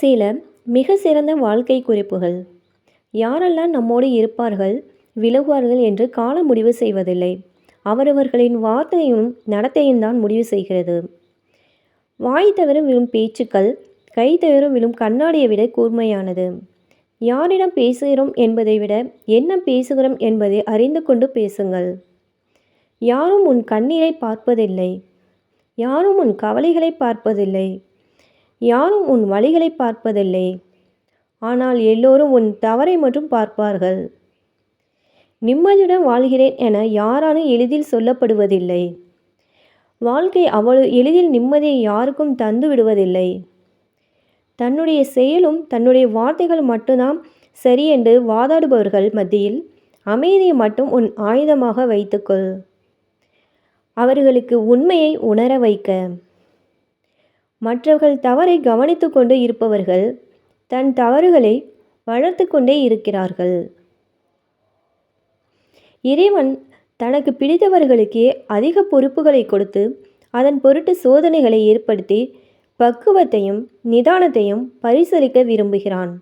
சில மிக சிறந்த வாழ்க்கை குறிப்புகள். யாரெல்லாம் நம்மோடு இருப்பார்கள் விலகுவார்கள் என்று காலம் முடிவு செய்வதில்லை. அவரவர்களின் வார்த்தையும் நடத்தையும் தான் முடிவு செய்கிறது. வாய் தவிர விழும் பேச்சுக்கள் கை தவிர விழும் கண்ணாடியை விட கூர்மையானது. யாரிடம் பேசுகிறோம் என்பதை விட என்ன பேசுகிறோம் என்பதை அறிந்து கொண்டு பேசுங்கள். யாரும் உன் கண்ணீரை பார்ப்பதில்லை. யாரும் உன் கவலைகளை பார்ப்பதில்லை. யாரும் உன் வழிகளை பார்ப்பதில்லை. ஆனால் எல்லோரும் உன் தவறை மட்டும் பார்ப்பார்கள். நிம்மதியுடன் வாழ்கிறேன் என யாராலும் எளிதில் சொல்லப்படுவதில்லை. வாழ்க்கை அவ்வளவு எளிதில் நிம்மதியை யாருக்கும் தந்து விடுவதில்லை. தன்னுடைய செயலும் தன்னுடைய வார்த்தைகள் மட்டும்தான் சரி என்று வாதாடுபவர்கள் மத்தியில் அமைதியை மட்டும் உன் ஆயுதமாக வைத்துக்கொள். அவர்களுக்கு உண்மையை உணர வைக்க. மற்றவர்கள் தவறை கவனித்து கொண்டு இருப்பவர்கள் தன் தவறுகளை வளர்த்து கொண்டே இருக்கிறார்கள். இறைவன் தனக்கு பிடித்தவர்களுக்கே அதிக பொறுப்புகளை கொடுத்து அதன் பொருட்டு சோதனைகளை ஏற்படுத்தி பக்குவத்தையும் நிதானத்தையும் பரிசளிக்க விரும்புகிறான்.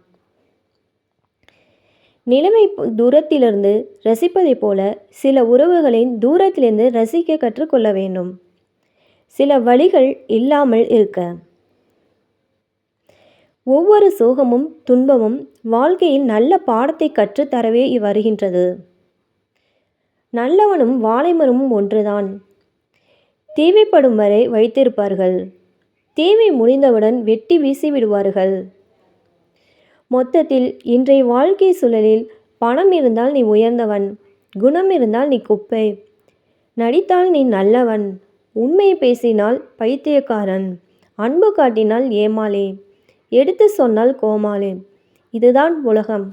நிலைமை தூரத்திலிருந்து ரசிப்பதைப் போல சில உறவுகளின் தூரத்திலிருந்து ரசிக்க கற்றுக்கொள்ள வேண்டும். சில வழிகள் இல்லாமல் இருக்க. ஒவ்வொரு சோகமும் துன்பமும் வாழ்க்கையில் நல்ல பாடத்தை கற்றுத்தரவே வருகின்றது. நல்லவனும் வாழைமரமும் ஒன்றுதான். தேவைப்படும் வரை வைத்திருப்பார்கள். தேவை முடிந்தவுடன் வெட்டி வீசி விடுவார்கள். மொத்தத்தில் இன்றைய வாழ்க்கை சூழலில் பணம் இருந்தால் நீ உயர்ந்தவன் குணம் இருந்தால் நீ குப்பை நடித்தால் நீ நல்லவன் உண்மையை பேசினால் பைத்தியக்காரன். அன்பு காட்டினால் ஏமாளே. எடுத்து சொன்னால் கோமாளே. இதுதான் உலகம்.